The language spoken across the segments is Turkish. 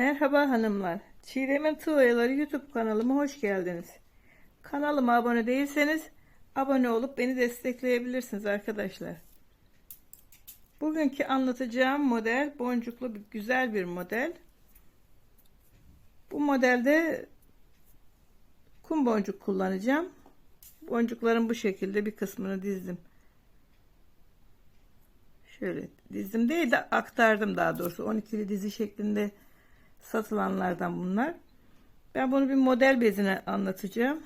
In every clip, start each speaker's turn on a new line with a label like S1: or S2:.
S1: Merhaba hanımlar. Çiğdem'in Tığ Oyaları YouTube kanalıma hoş geldiniz. Kanalıma abone değilseniz abone olup beni destekleyebilirsiniz arkadaşlar. Bugünkü anlatacağım model boncuklu bir güzel bir model. Bu modelde kum boncuk kullanacağım. Boncukların bu şekilde bir kısmını dizdim. Şöyle dizdim değil de aktardım daha doğrusu 12'li dizi şeklinde satılanlardan bunlar. Ben bunu bir model bezine anlatacağım.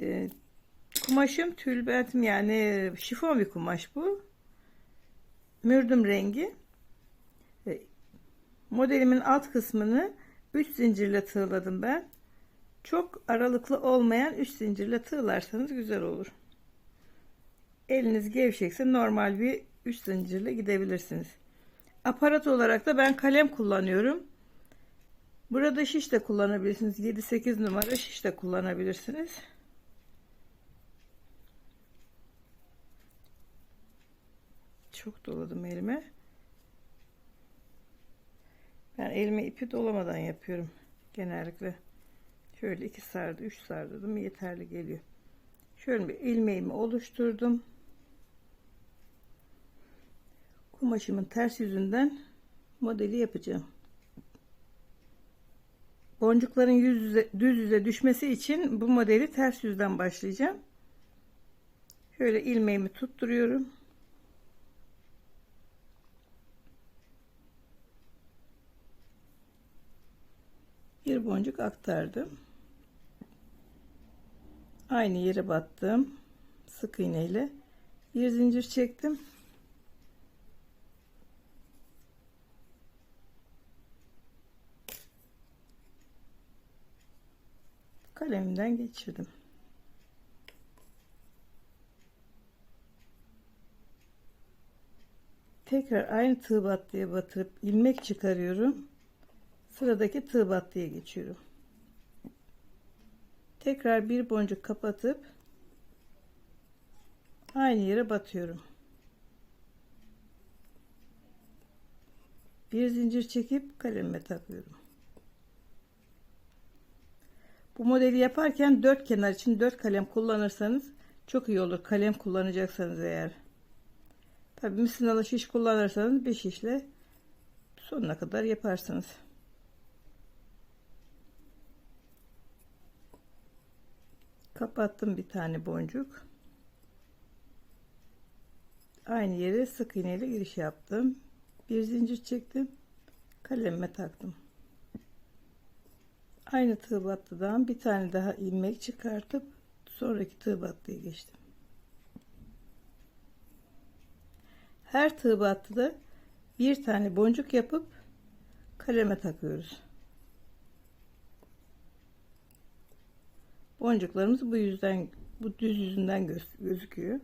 S1: Ee, kumaşım tülbentim yani şifon bir kumaş bu. Mürdüm rengi. Ee, modelimin alt kısmını 3 zincirle tığladım ben. Çok aralıklı olmayan 3 zincirle tığlarsanız güzel olur. Eliniz gevşekse normal bir 3 zincirle gidebilirsiniz. Aparat olarak da ben kalem kullanıyorum. Burada şiş de kullanabilirsiniz. 7-8 numara şiş de kullanabilirsiniz. Çok doladım elime. Ben elime ipi dolamadan yapıyorum genellikle. Şöyle iki sardı, üç sardım yeterli geliyor. Şöyle bir ilmeğimi oluşturdum. Kumaşımın ters yüzünden modeli yapacağım. Boncukların yüz yüze, düz yüze düşmesi için bu modeli ters yüzden başlayacağım. Şöyle ilmeğimi tutturuyorum. Bir boncuk aktardım. Aynı yere battım. Sık iğneyle bir zincir çektim. Kalemimden geçirdim. Tekrar aynı tığ battıya batırıp ilmek çıkarıyorum. Sıradaki tığ battıya geçiyorum. Tekrar bir boncuk kapatıp aynı yere batıyorum. Bir zincir çekip kalemime takıyorum. Bu modeli yaparken dört kenar için dört kalem kullanırsanız çok iyi olur. Kalem kullanacaksanız eğer. Tabi misinalı şiş kullanırsanız bir şişle sonuna kadar yaparsınız. Kapattım bir tane boncuk. Aynı yere sık iğneyle giriş yaptım. Bir zincir çektim. Kalemime taktım. Aynı tığ battıdan bir tane daha ilmek çıkartıp sonraki tığ battıya geçtim. Her tığ battıda bir tane boncuk yapıp kaleme takıyoruz. Boncuklarımız bu yüzden bu düz yüzünden göz, gözüküyor.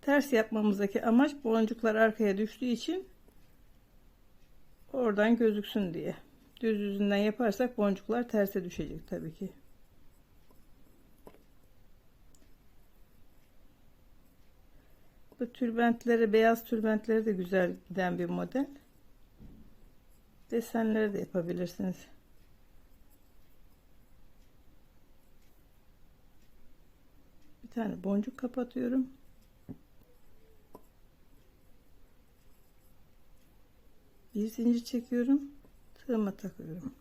S1: Ters yapmamızdaki amaç boncuklar arkaya düştüğü için oradan gözüksün diye. Düz yüzünden yaparsak boncuklar terse düşecek tabii ki. Bu tülbentlere, beyaz tülbentlere de güzel giden bir model. Desenleri de yapabilirsiniz. Bir tane boncuk kapatıyorum. Bir zincir çekiyorum tığıma takıyorum.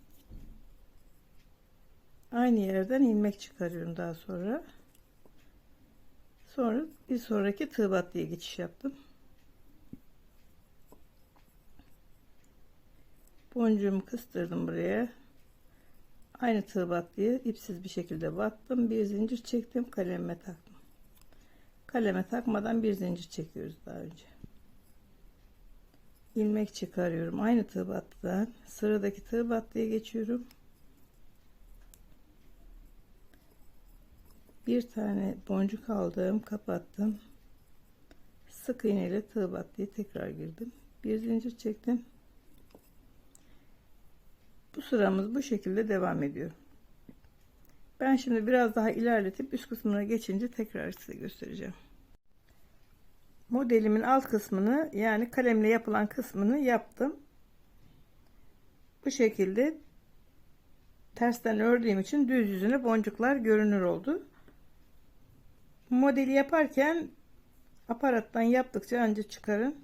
S1: Aynı yerden ilmek çıkarıyorum daha sonra. Sonra bir sonraki tığ battıya geçiş yaptım. Boncuğumu kıstırdım buraya. Aynı tığ battıya ipsiz bir şekilde battım. Bir zincir çektim kaleme taktım. Kaleme takmadan bir zincir çekiyoruz daha önce ilmek çıkarıyorum aynı tığ battıdan sıradaki tığ battıya geçiyorum. Bir tane boncuk aldım kapattım. Sık iğne ile tığ battıya tekrar girdim. Bir zincir çektim. Bu sıramız bu şekilde devam ediyor. Ben şimdi biraz daha ilerletip üst kısmına geçince tekrar size göstereceğim modelimin alt kısmını yani kalemle yapılan kısmını yaptım. Bu şekilde tersten ördüğüm için düz yüzüne boncuklar görünür oldu. Modeli yaparken aparattan yaptıkça önce çıkarın.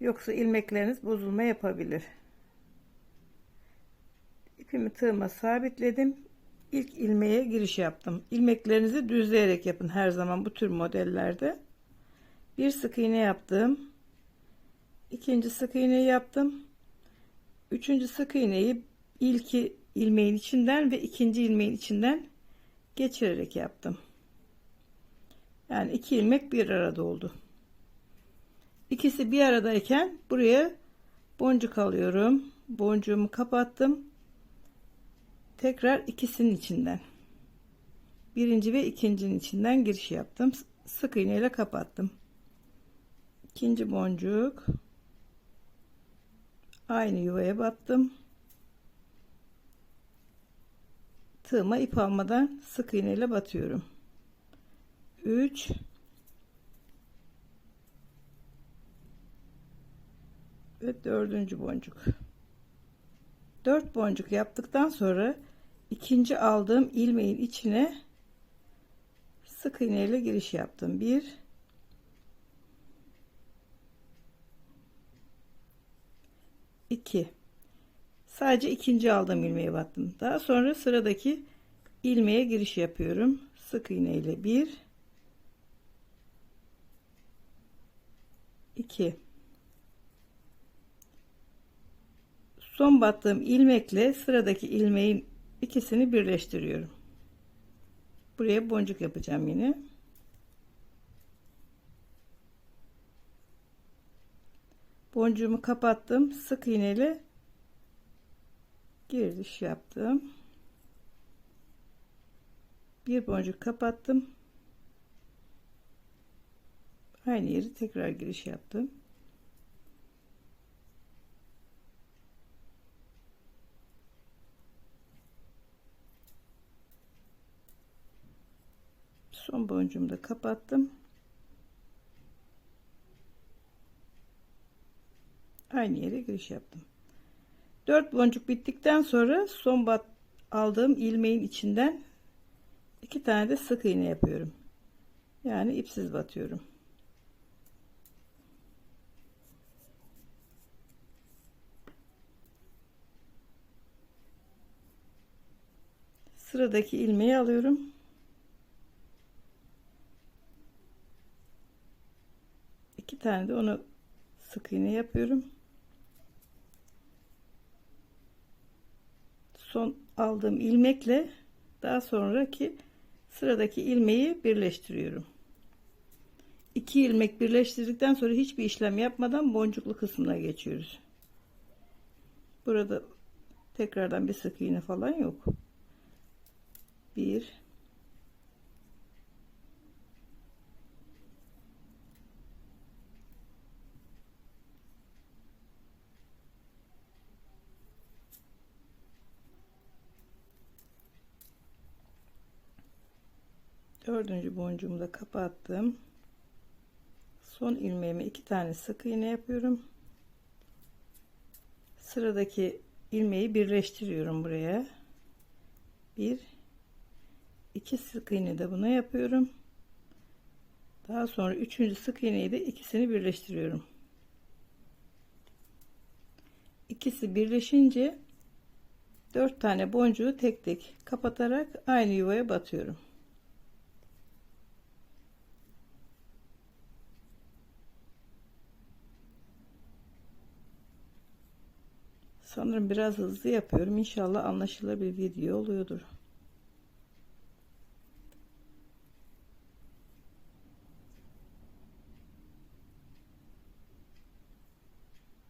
S1: Yoksa ilmekleriniz bozulma yapabilir. İpimi tığıma sabitledim. İlk ilmeğe giriş yaptım. İlmeklerinizi düzleyerek yapın her zaman bu tür modellerde. Bir sık iğne yaptım. İkinci sık iğne yaptım. Üçüncü sık iğneyi ilki ilmeğin içinden ve ikinci ilmeğin içinden geçirerek yaptım. Yani iki ilmek bir arada oldu. İkisi bir aradayken buraya boncuk alıyorum. Boncuğumu kapattım. Tekrar ikisinin içinden. Birinci ve ikincinin içinden giriş yaptım. Sık iğne ile kapattım. İkinci boncuk. Aynı yuvaya battım. Tığıma ip almadan sık iğne ile batıyorum. 3 ve dördüncü boncuk. 4 boncuk yaptıktan sonra ikinci aldığım ilmeğin içine sık iğne ile giriş yaptım. 1 2 sadece ikinci aldığım ilmeğe battım. Daha sonra sıradaki ilmeğe giriş yapıyorum. Sık iğne ile 1 2 son battığım ilmekle sıradaki ilmeğin ikisini birleştiriyorum. Buraya boncuk yapacağım yine boncuğumu kapattım sık iğneyle giriş yaptım. Bir boncuk kapattım. Aynı yeri tekrar giriş yaptım. Son boncuğumu da kapattım aynı yere giriş yaptım. 4 boncuk bittikten sonra son bat aldığım ilmeğin içinden iki tane de sık iğne yapıyorum. Yani ipsiz batıyorum. Sıradaki ilmeği alıyorum. İki tane de onu sık iğne yapıyorum son aldığım ilmekle daha sonraki sıradaki ilmeği birleştiriyorum. İki ilmek birleştirdikten sonra hiçbir işlem yapmadan boncuklu kısmına geçiyoruz. Burada tekrardan bir sık iğne falan yok. Bir dördüncü boncuğumu da kapattım. Son ilmeğime iki tane sık iğne yapıyorum. Sıradaki ilmeği birleştiriyorum buraya. Bir iki sık iğne de buna yapıyorum. Daha sonra üçüncü sık iğneyi de ikisini birleştiriyorum. İkisi birleşince dört tane boncuğu tek tek kapatarak aynı yuvaya batıyorum Sanırım biraz hızlı yapıyorum. İnşallah anlaşılır bir video oluyordur.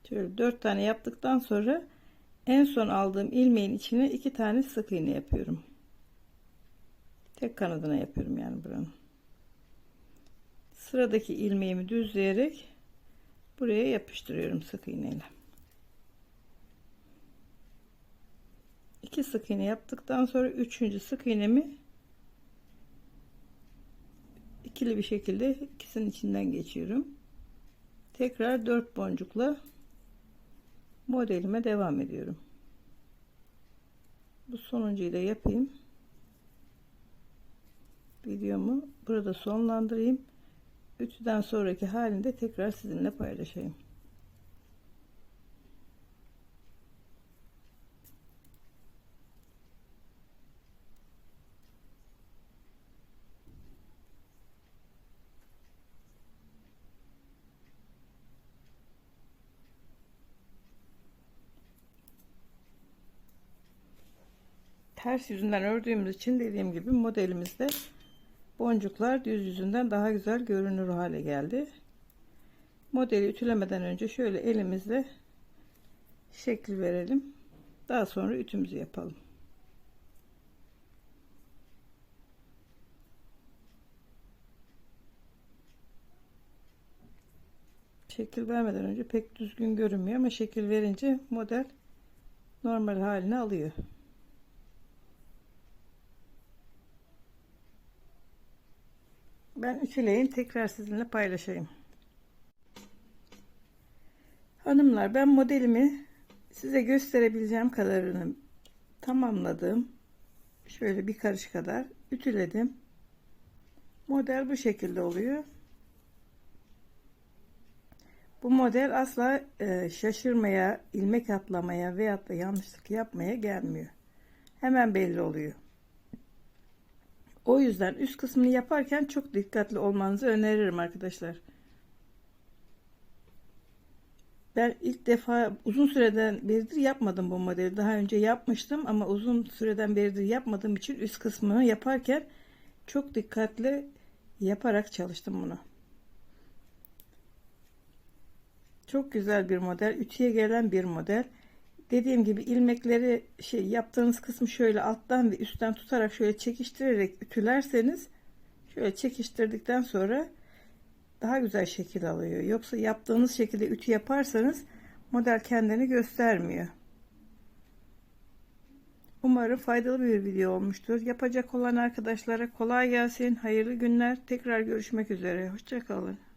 S1: Şöyle 4 tane yaptıktan sonra en son aldığım ilmeğin içine iki tane sık iğne yapıyorum. Tek kanadına yapıyorum yani buranın. Sıradaki ilmeğimi düzleyerek buraya yapıştırıyorum sık iğneyle. İki sık iğne yaptıktan sonra üçüncü sık iğnemi ikili bir şekilde ikisinin içinden geçiyorum tekrar 4 boncukla modelime devam ediyorum. Bu sonuncuyu da yapayım. Videomu burada sonlandırayım. Ütüden sonraki halinde tekrar sizinle paylaşayım. Ters yüzünden ördüğümüz için dediğim gibi modelimizde boncuklar düz yüzünden daha güzel görünür hale geldi. Modeli ütülemeden önce şöyle elimizle şekil verelim. Daha sonra ütümüzü yapalım. Şekil vermeden önce pek düzgün görünmüyor ama şekil verince model normal halini alıyor. Ben ütüleyin tekrar sizinle paylaşayım. Hanımlar ben modelimi size gösterebileceğim kadarını tamamladım. Şöyle bir karış kadar ütüledim. Model bu şekilde oluyor. Bu model asla e, şaşırmaya, ilmek atlamaya veyahut da yanlışlık yapmaya gelmiyor. Hemen belli oluyor. O yüzden üst kısmını yaparken çok dikkatli olmanızı öneririm arkadaşlar. Ben ilk defa uzun süreden beridir yapmadım bu modeli. Daha önce yapmıştım ama uzun süreden beridir yapmadığım için üst kısmını yaparken çok dikkatli yaparak çalıştım bunu. Çok güzel bir model. Ütüye gelen bir model dediğim gibi ilmekleri şey yaptığınız kısmı şöyle alttan ve üstten tutarak şöyle çekiştirerek ütülerseniz şöyle çekiştirdikten sonra daha güzel şekil alıyor. Yoksa yaptığınız şekilde ütü yaparsanız model kendini göstermiyor. Umarım faydalı bir video olmuştur. Yapacak olan arkadaşlara kolay gelsin. Hayırlı günler. Tekrar görüşmek üzere. Hoşçakalın.